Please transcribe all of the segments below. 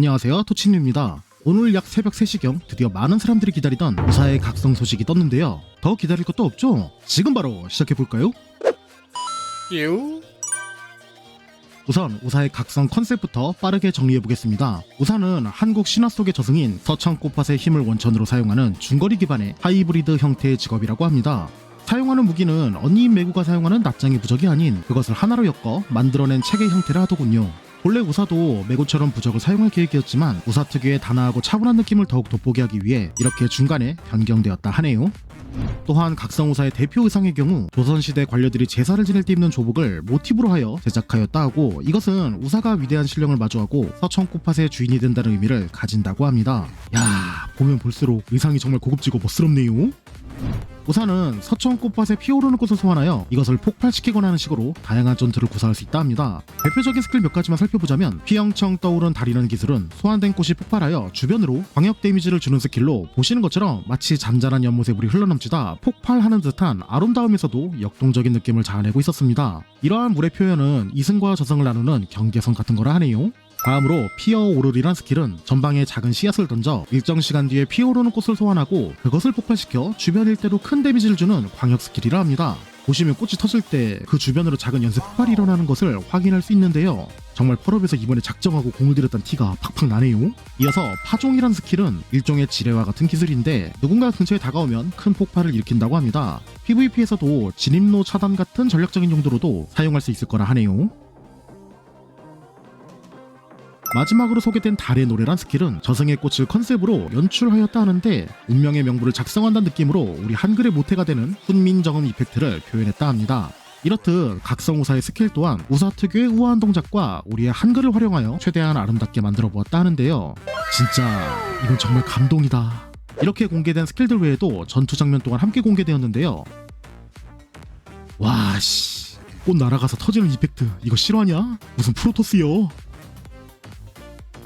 안녕하세요. 토치님입니다. 오늘 약 새벽 3시경 드디어 많은 사람들이 기다리던 우사의 각성 소식이 떴는데요. 더 기다릴 것도 없죠? 지금 바로 시작해볼까요? 유 우선 우사의 각성 컨셉부터 빠르게 정리해보겠습니다. 우사는 한국 신화 속의 저승인 서천 꽃밭의 힘을 원천으로 사용하는 중거리 기반의 하이브리드 형태의 직업이라고 합니다. 사용하는 무기는 언니인 매구가 사용하는 납장의 부적이 아닌 그것을 하나로 엮어 만들어낸 체계 형태를 하더군요 본래 우사도 매고처럼 부적을 사용할 계획이었지만 우사 특유의 단아하고 차분한 느낌을 더욱 돋보게 하기 위해 이렇게 중간에 변경되었다 하네요. 또한 각성우사의 대표 의상의 경우 조선시대 관료들이 제사를 지낼 때 입는 조복을 모티브로 하여 제작하였다 하고 이것은 우사가 위대한 신령을 마주하고 서천 꽃밭의 주인이 된다는 의미를 가진다고 합니다. 야 보면 볼수록 의상이 정말 고급지고 멋스럽네요. 우사는 서천 꽃밭에 피오르는 꽃을 소환하여 이것을 폭발시키거나 하는 식으로 다양한 전투를 구사할 수 있다 합니다. 대표적인 스킬 몇 가지만 살펴보자면 피영청 떠오른 달이라는 기술은 소환된 꽃이 폭발하여 주변으로 광역 데미지를 주는 스킬로 보시는 것처럼 마치 잔잔한 연못에 물이 흘러넘치다 폭발하는 듯한 아름다움에서도 역동적인 느낌을 자아내고 있었습니다. 이러한 물의 표현은 이승과 저승을 나누는 경계선 같은 거라 하네요. 다음으로 피어오르리란 스킬은 전방에 작은 씨앗을 던져 일정 시간 뒤에 피어오르는 꽃을 소환하고 그것을 폭발시켜 주변 일대로 큰 데미지를 주는 광역 스킬이라 합니다. 보시면 꽃이 터질 때 그 주변으로 작은 연쇄 폭발이 일어나는 것을 확인할 수 있는데요. 정말 펄업에서 이번에 작정하고 공을 들였다는 티가 팍팍 나네요. 이어서 파종이란 스킬은 일종의 지뢰와 같은 기술인데 누군가 근처에 다가오면 큰 폭발을 일으킨다고 합니다. PVP에서도 진입로 차단 같은 전략적인 용도로도 사용할 수 있을 거라 하네요. 마지막으로 소개된 달의 노래란 스킬은 저승의 꽃을 컨셉으로 연출하였다 하는데 운명의 명부를 작성한다는 느낌으로 우리 한글의 모태가 되는 훈민정음 이펙트를 표현했다 합니다. 이렇듯 각성 우사의 스킬 또한 우사 특유의 우아한 동작과 우리의 한글을 활용하여 최대한 아름답게 만들어 보았다 하는데요. 진짜 이건 정말 감동이다. 이렇게 공개된 스킬들 외에도 전투 장면 또한 함께 공개되었는데요. 와 씨. 꽃 날아가서 터지는 이펙트 이거 실화냐? 무슨 프로토스요?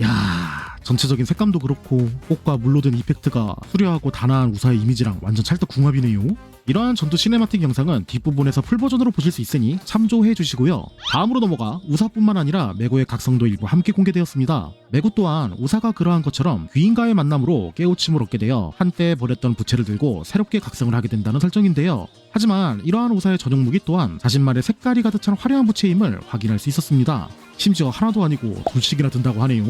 야 전체적인 색감도 그렇고 꽃과 물로 든 이펙트가 수려하고 단아한 우사의 이미지랑 완전 찰떡궁합이네요. 이러한 전투 시네마틱 영상은 뒷부분에서 풀버전으로 보실 수 있으니 참조해 주시고요. 다음으로 넘어가 우사뿐만 아니라 메고의 각성도 일부 함께 공개되었습니다. 메고 또한 우사가 그러한 것처럼 귀인과의 만남으로 깨우침을 얻게 되어 한때 버렸던 부채를 들고 새롭게 각성을 하게 된다는 설정인데요. 하지만 이러한 우사의 전용 무기 또한 자신만의 색깔이 가득 찬 화려한 부채임을 확인할 수 있었습니다 심지어 하나도 아니고 둘씩이나 든다고 하네요.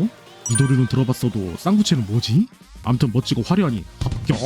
이 노래는 들어봤어도 쌍부채는 뭐지? 암튼 멋지고 화려하니 합격!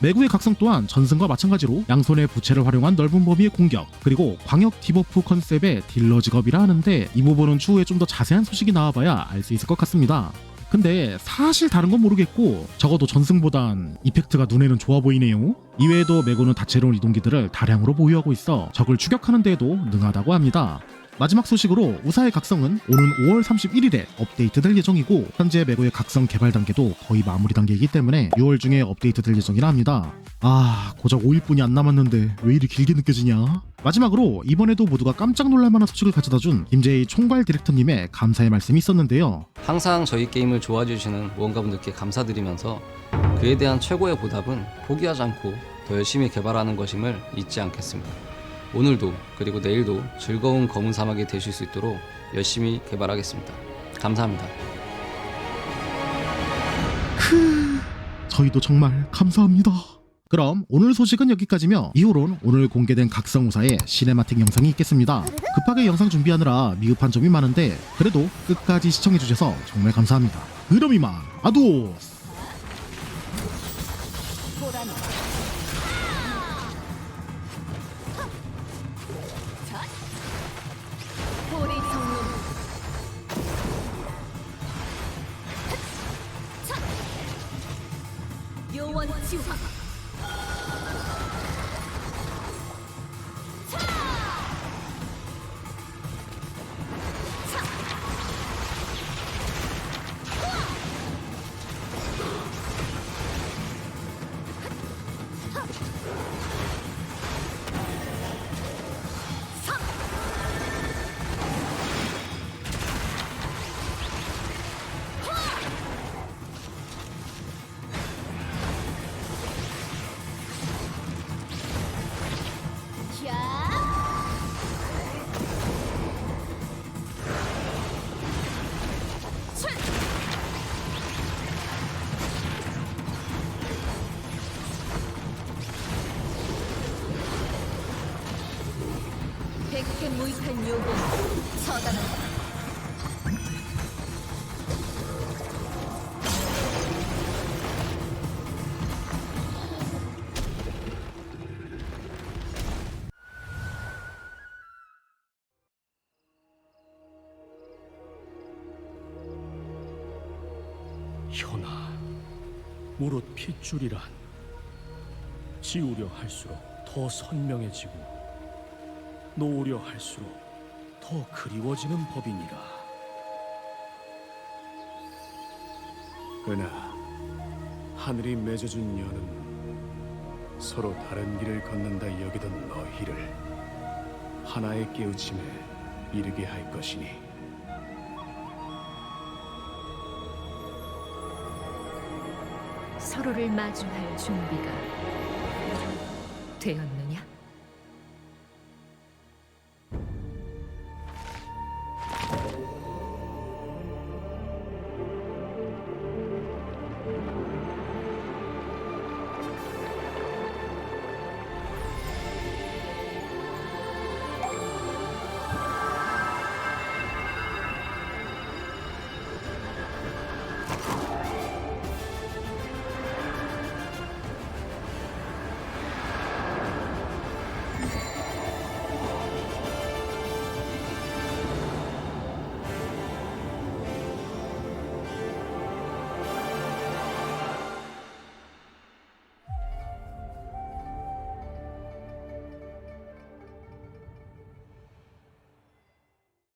매구의 각성 또한 전승과 마찬가지로 양손의 부채를 활용한 넓은 범위의 공격 그리고 광역 디버프 컨셉의 딜러 직업이라 하는데 이 부분은 추후에 좀 더 자세한 소식이 나와봐야 알 수 있을 것 같습니다. 근데 사실 다른 건 모르겠고 적어도 전승보단 이펙트가 눈에는 좋아 보이네요. 이외에도 매고는 다채로운 이동기들을 다량으로 보유하고 있어 적을 추격하는 데에도 능하다고 합니다. 마지막 소식으로 우사의 각성은 오는 5월 31일에 업데이트될 예정이고 현재 메고의 각성 개발 단계도 거의 마무리 단계이기 때문에 6월 중에 업데이트될 예정이라 합니다. 아 고작 5일뿐이 안 남았는데 왜 이리 길게 느껴지냐? 마지막으로 이번에도 모두가 깜짝 놀랄만한 소식을 가져다준 김재희 총괄 디렉터님의 감사의 말씀이 있었는데요. 항상 저희 게임을 좋아해 주시는 무언가분들께 감사드리면서 그에 대한 최고의 보답은 포기하지 않고 더 열심히 개발하는 것임을 잊지 않겠습니다. 오늘도 그리고 내일도 즐거운 검은 사막이 되실 수 있도록 열심히 개발하겠습니다. 감사합니다. 저희도 정말 감사합니다. 그럼 오늘 소식은 여기까지며 이후론 오늘 공개된 각성우사의 시네마틱 영상이 있겠습니다. 급하게 영상 준비하느라 미흡한 점이 많은데 그래도 끝까지 시청해주셔서 정말 감사합니다. 그럼 이만 아도스! 영원 지화 Huh! 현아, 무릇 핏줄이란 지우려 할수록 더 선명해지고 놓으려 할수록 더 그리워지는 법이니라. 은하, 하늘이 맺어준 연은 서로 다른 길을 걷는다 여기던 너희를 하나의 깨우침에 이르게 할 것이니 서로를 마주할 준비가 되었노라.